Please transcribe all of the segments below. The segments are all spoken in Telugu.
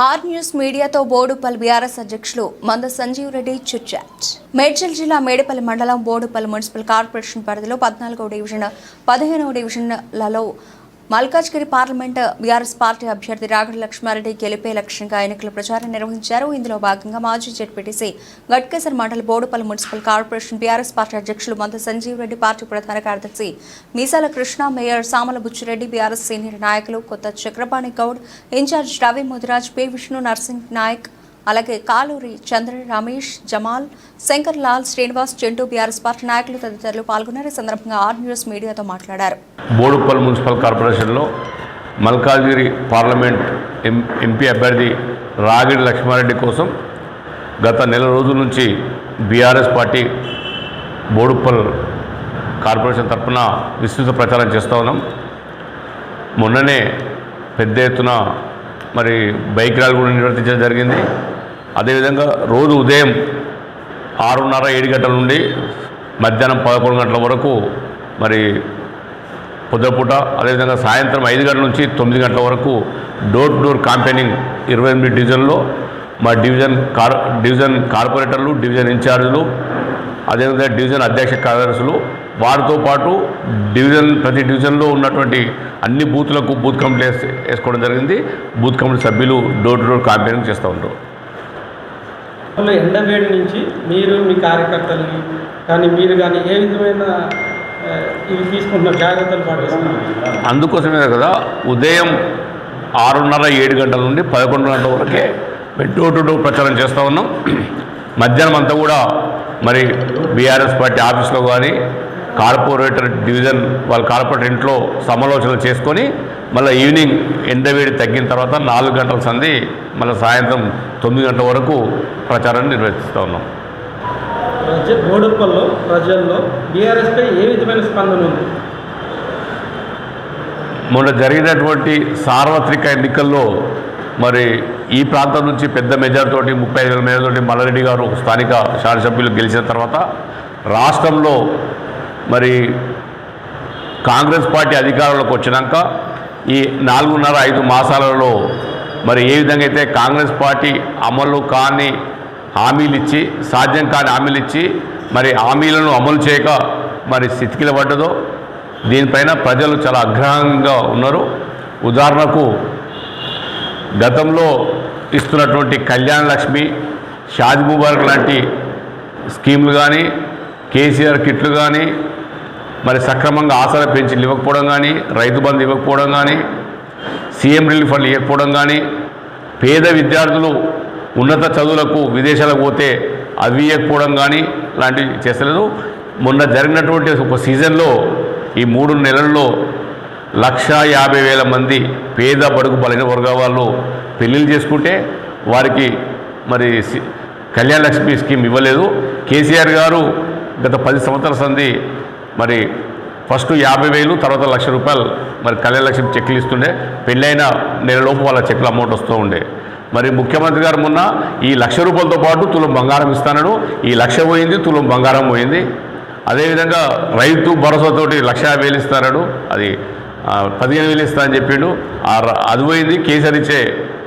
ఆర్ న్యూస్ మీడియాతో బోడుపల్ బీఆర్ఎస్ అధ్యక్షులు మంద సంజీవ్ రెడ్డి చిట్చాట్ మేడ్చల్ జిల్లా మేడపల్లి మండలం బోడుపల్లి మున్సిపల్ కార్పొరేషన్ పరిధిలో పద్నాలుగో డివిజన్ పదిహేనవ డివిజన్లలో మల్కాజ్గిరి పార్లమెంట్ బీఆర్ఎస్ పార్టీ అభ్యర్థి రాగడి లక్ష్మారెడ్డి గెలిపే లక్ష్యంగా ఎన్నికల ప్రచారం నిర్వహించారు. ఇందులో భాగంగా మాజీ Z P T C Ghatkesar మండల Boduppally municipal corporation B R S party అధ్యక్షులు మంత్రి సంజీవ్ రెడ్డి పార్టీ ప్రధాన కార్యదర్శి Meesala Krishna mayor Samala Buchireddy B R S senior నాయకులు Kotha Chakrapani Goud in charge Ravi Mudiraj P Vishnu Narsing Naik అలాగే Kaluri Chandra Ramesh Jamal Shankar Lal Srinivas Chentu B R S party నాయకులు తదితరులు పాల్గొన్నారు. ఈ సందర్భంగా ఆర్ న్యూస్ మీడియాతో మాట్లాడారు. బోడుప్పల్ మున్సిపల్ కార్పొరేషన్లో మల్కాజ్గిరి పార్లమెంట్ ఎం ఎంపీ అభ్యర్థి రాగిడి లక్ష్మారెడ్డి కోసం గత నెల రోజుల నుంచి బీఆర్ఎస్ పార్టీ బోడుప్పల్ కార్పొరేషన్ తరఫున విస్తృత ప్రచారం చేస్తూ ఉన్నాం. మొన్ననే పెద్ద ఎత్తున మరి బైక్ ర్యాలీ కూడా నిర్వర్తించడం జరిగింది. అదేవిధంగా రోజు ఉదయం ఆరున్నర ఏడు గంటల నుండి మధ్యాహ్నం పదకొండు గంటల వరకు మరి పొద్దుపూట అదేవిధంగా సాయంత్రం ఐదు గంటల నుంచి తొమ్మిది గంటల వరకు డోర్ టు డోర్ క్యాంపెయినింగ్ ఇరవై ఎనిమిది డివిజన్లో మా డివిజన్ కార్ డివిజన్ కార్పొరేటర్లు డివిజన్ ఇన్ఛార్జీలు అదేవిధంగా డివిజన్ అధ్యక్ష కార్యదర్శులు వారితో పాటు డివిజన్ ప్రతి డివిజన్లో ఉన్నటువంటి అన్ని బూత్లకు బూత్ కమిటీ వేస్- వేసుకోవడం జరిగింది. బూత్ కమిటీ సభ్యులు డోర్ టు డోర్ క్యాంపెయినింగ్ చేస్తూ ఉంటారు ఎండవేడి నుంచి మీరు మీ కార్యకర్తల్ని కానీ మీరు కానీ ఏ విధమైన ఇవి తీసుకుంటున్న జాగ్రత్తలు పాటిస్తున్నారు? అందుకోసమే కదా ఉదయం ఆరున్నర ఏడు గంటల నుండి పదకొండు గంటల వరకే డోర్ టు డోర్ ప్రచారం చేస్తూ ఉన్నాం. మధ్యాహ్నం అంతా కూడా మరి బీఆర్ఎస్ పార్టీ ఆఫీస్లో కానీ కార్పొరేటర్ డివిజన్ వాళ్ళ కార్పొరేటర్ ఇంట్లో సమాలోచనలు చేసుకొని మళ్ళీ ఈవినింగ్ ఎండవేడి తగ్గిన తర్వాత నాలుగు గంటల సంధి మళ్ళీ సాయంత్రం తొమ్మిది గంటల వరకు ప్రచారాన్ని నిర్వహిస్తూ ఉన్నాం. బోడుప్పల్లో ప్రజల్లో బీఆర్ఎస్పై ఏ విధమైన స్పందన ఉంది? మొన్న జరిగినటువంటి సార్వత్రిక ఎన్నికల్లో మరి ఈ ప్రాంతం నుంచి పెద్ద మెజార్తోటి ముప్పై ఐదు వేల మెజార్తోటి మల్లారెడ్డి గారు స్థానిక శాసనసభ్యులు గెలిచిన తర్వాత రాష్ట్రంలో మరి కాంగ్రెస్ పార్టీ అధికారంలోకి వచ్చినాక ఈ నాలుగున్నర ఐదు మాసాలలో మరి ఏ విధంగా అయితే కాంగ్రెస్ పార్టీ అమలు కాని హామీలు ఇచ్చి సాధ్యం కాని హామీలు ఇచ్చి మరి హామీలను అమలు చేయక మరి స్థితికిల పడ్డదో దీనిపైన ప్రజలు చాలా అగ్రహంగా ఉన్నారు. ఉదాహరణకు గతంలో ఇస్తున్నటువంటి కళ్యాణ లక్ష్మి షాజ్ ముబారక్ లాంటి స్కీములు కానీ కేసీఆర్ కిట్లు కానీ మరి సక్రమంగా ఆసరా పెన్షన్లు ఇవ్వకపోవడం కానీ రైతు బంధు ఇవ్వకపోవడం కానీ సీఎం రిలీఫ్ ఫండ్లు ఇవ్వకపోవడం కానీ పేద విద్యార్థులు ఉన్నత చదువులకు విదేశాలకు పోతే అవి ఇవ్వకపోవడం కానీ లాంటివి చేస్తలేదు. మొన్న జరిగినటువంటి ఒక సీజన్లో ఈ మూడు నెలల్లో లక్ష యాభై వేల మంది పేద బడుగు బలైన వర్గాల వాళ్ళు పెళ్ళిళ్ళు చేసుకుంటే వారికి మరి సి- కళ్యాణ లక్ష్మి స్కీమ్ ఇవ్వలేదు. కేసీఆర్ గారు గత పది సంవత్సరాల సంది మరి ఫస్ట్ యాభై వేలు తర్వాత లక్ష రూపాయలు మరి కళ్యాణ లక్ష్మి చెక్లు ఇస్తుండే. పెళ్ళైన నెలలోపు వాళ్ళ చెక్ల అమౌంట్ వస్తూ ఉండే. మరి ముఖ్యమంత్రి గారు మొన్న ఈ లక్ష రూపాయలతో పాటు తులం బంగారం ఇస్తానడు. ఈ లక్ష పోయింది తులం బంగారం పోయింది. అదేవిధంగా రైతు భరోసాతోటి లక్ష యాభై వేలు ఇస్తాడు అది పదిహేను వేలు ఇస్తా అని చెప్పిండు. అది పోయింది. కేసీఆర్ ఇచ్చే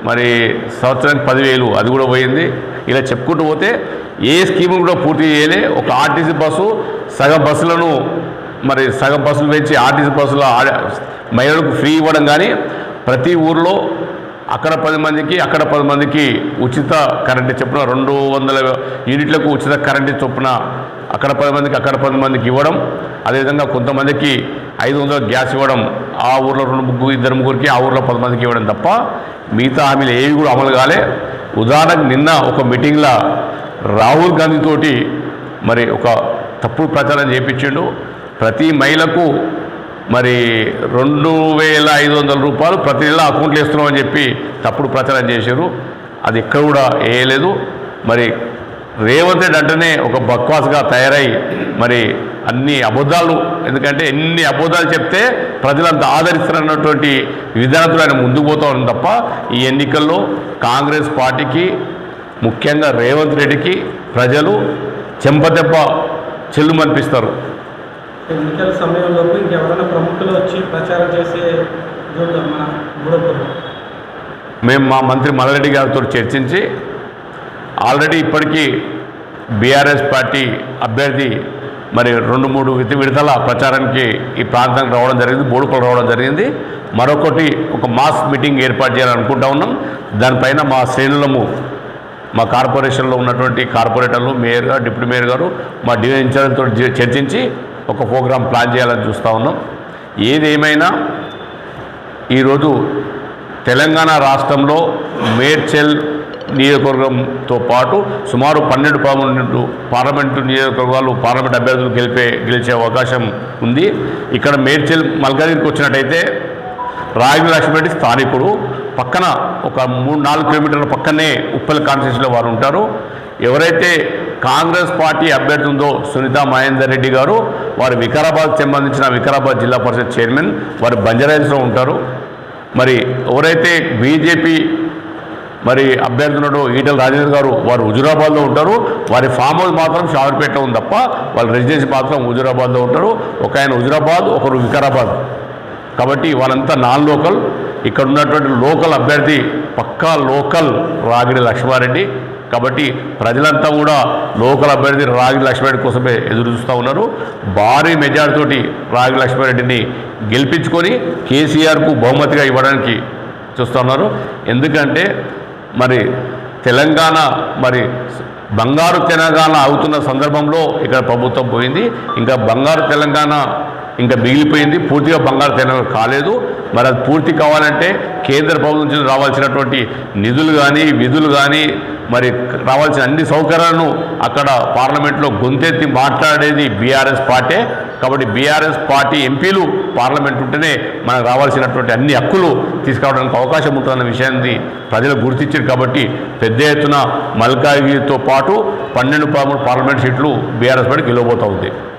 మరి సంవత్సరానికి పదివేలు అది కూడా పోయింది. ఇలా చెప్పుకుంటూ పోతే ఏ స్కీమ్ కూడా పూర్తి చేయలే. ఒక ఆర్టీసీ బస్సు సగం బస్సులను మరి సగం బస్సులు పెంచి ఆర్టీసీ బస్సులో ఆడ- మహిళలకు ఫ్రీ ఇవ్వడం కానీ ప్రతి ఊర్లో అక్కడ పది మందికి అక్కడ పది మందికి ఉచిత కరెంటు చొప్పున రెండు వందల యూనిట్లకు ఉచిత కరెంటు చొప్పున అక్కడ పది మందికి అక్కడ పది మందికి ఇవ్వడం. అదేవిధంగా కొంతమందికి ఐదు వందల గ్యాస్ ఇవ్వడం. ఆ ఊర్లో రెండు ముగ్గురు ఇద్దరు ముగ్గురికి ఆ ఊర్లో పది మందికి ఇవ్వడం తప్ప మిగతా హామీలు ఏవి కూడా అమలు కాలే. ఉదాహరణకు నిన్న ఒక మీటింగ్లో రాహుల్ గాంధీ తోటి మరి ఒక తప్పుడు ప్రచారం చేయించిండు ప్రతి మహిళకు మరి రెండు వేల ఐదు వందల రూపాయలు ప్రతి నెల అకౌంట్లు వేస్తున్నామని చెప్పి తప్పుడు ప్రచారం చేశారు. అది ఎక్కడ కూడా వేయలేదు. మరి రేవంత్ రెడ్డి అంటేనే ఒక బక్వాస్గా తయారై మరి అన్ని అబద్ధాలు ఎందుకంటే ఎన్ని అబద్ధాలు చెప్తే ప్రజలంత ఆదరిస్తారన్నటువంటి విధానంతో ఆయన ముందుకు పోతా ఉంది తప్ప ఈ ఎన్నికల్లో కాంగ్రెస్ పార్టీకి ముఖ్యంగా రేవంత్ రెడ్డికి ప్రజలు చెంపదెబ్బ చెల్లుమనిపిస్తారు. ఎన్నికల సమయంలోపు ఇంకెవరైనా ప్రముఖులు వచ్చి ప్రచారం చేసే మేము మా మంత్రి మల్లారెడ్డి గారితో చర్చించి ఆల్రెడీ ఇప్పటికీ బీఆర్ఎస్ పార్టీ అభ్యర్థి మరి రెండు మూడు విధి విడతల ప్రచారానికి ఈ ప్రాంతానికి రావడం జరిగింది బోడుపల్లి రావడం జరిగింది. మరొకటి ఒక మాస్ మీటింగ్ ఏర్పాటు చేయాలనుకుంటా ఉన్నాం. దానిపైన మా శ్రేణులము మా కార్పొరేషన్లో ఉన్నటువంటి కార్పొరేటర్లు మేయర్ గారు డిప్యూటీ మేయర్ గారు మా డివిజన్ ఇన్ఛార్జ్తో చర్చించి ఒక ప్రోగ్రాం ప్లాన్ చేయాలని చూస్తూ ఉన్నాం. ఏదేమైనా ఈరోజు తెలంగాణ రాష్ట్రంలో మేడ్చెల్ నియోజకవర్గంతో పాటు సుమారు పన్నెండు పదమూడు పార్లమెంటు నియోజకవర్గాలు పార్లమెంట్ అభ్యర్థులు గెలిపే గెలిచే అవకాశం ఉంది. ఇక్కడ మేడ్చల్ మల్కాజ్గిరికి వచ్చినట్టయితే రాయగిరి లక్ష్మీరెడ్డి స్థానికుడు. పక్కన ఒక మూడు నాలుగు కిలోమీటర్ల పక్కనే ఉప్పల్ కాన్స్టిట్యూన్సీలో వారు ఉంటారు. ఎవరైతే కాంగ్రెస్ పార్టీ అభ్యర్థి ఉందో సునీత మహేందర్ రెడ్డి గారు వారు వికారాబాద్ సంబంధించిన వికారాబాద్ జిల్లా పరిషత్ చైర్మన్ వారు బంజారాహిల్స్లో ఉంటారు. మరి ఎవరైతే బీజేపీ మరి అభ్యర్థి ఈటల రాజేంద్ర గారు వారు హుజురాబాద్లో ఉంటారు. వారి ఫామ్ హౌస్ మాత్రం షావర్పేటలో ఉంది తప్ప వాళ్ళ రెసిడెన్సీ మాత్రం హుజురాబాద్లో ఉంటారు. ఒక ఆయన హుజురాబాద్ ఒకరు వికారాబాద్. కాబట్టి వాళ్ళంతా నాన్ లోకల్. ఇక్కడ ఉన్నటువంటి లోకల్ అభ్యర్థి పక్కా లోకల్ రాగిడి లక్ష్మారెడ్డి. కాబట్టి ప్రజలంతా కూడా లోకల్ అభ్యర్థి రాగిడి లక్ష్మారెడ్డి కోసమే ఎదురు చూస్తూ ఉన్నారు. భారీ మెజార్టీతోటి రాగి లక్ష్మారెడ్డిని గెలిపించుకొని కేసీఆర్కు బహుమతిగా ఇవ్వడానికి చూస్తున్నారు ఎందుకంటే మరి తెలంగాణ మరి బంగారు తెలంగాణ అవుతున్న సందర్భంలో ఇక్కడ ప్రభుత్వం పోయింది. ఇంకా బంగారు తెలంగాణ ఇంకా మిగిలిపోయింది. పూర్తిగా బంగారు తెలంగాణ కాలేదు. మరి అది పూర్తి కావాలంటే కేంద్ర ప్రభుత్వం నుంచి రావాల్సినటువంటి నిధులు కానీ విధులు కానీ మరి రావాల్సిన అన్ని సౌకర్యాలను అక్కడ పార్లమెంట్లో గొంతెత్తి మాట్లాడేది బీఆర్ఎస్ పార్టీ. కాబట్టి బీఆర్ఎస్ పార్టీ ఎంపీలు పార్లమెంట్ ఉంటేనే మనకు రావాల్సినటువంటి అన్ని హక్కులు తీసుకురావడానికి అవకాశం ఉంటుందన్న విషయాన్ని ప్రజలు గుర్తించారు కాబట్టి పెద్ద ఎత్తున మల్కాగిరితో పాటు పన్నెండు పదమూడు పార్లమెంట్ సీట్లు బీఆర్ఎస్ పార్టీ గెలవబోతూ ఉంది.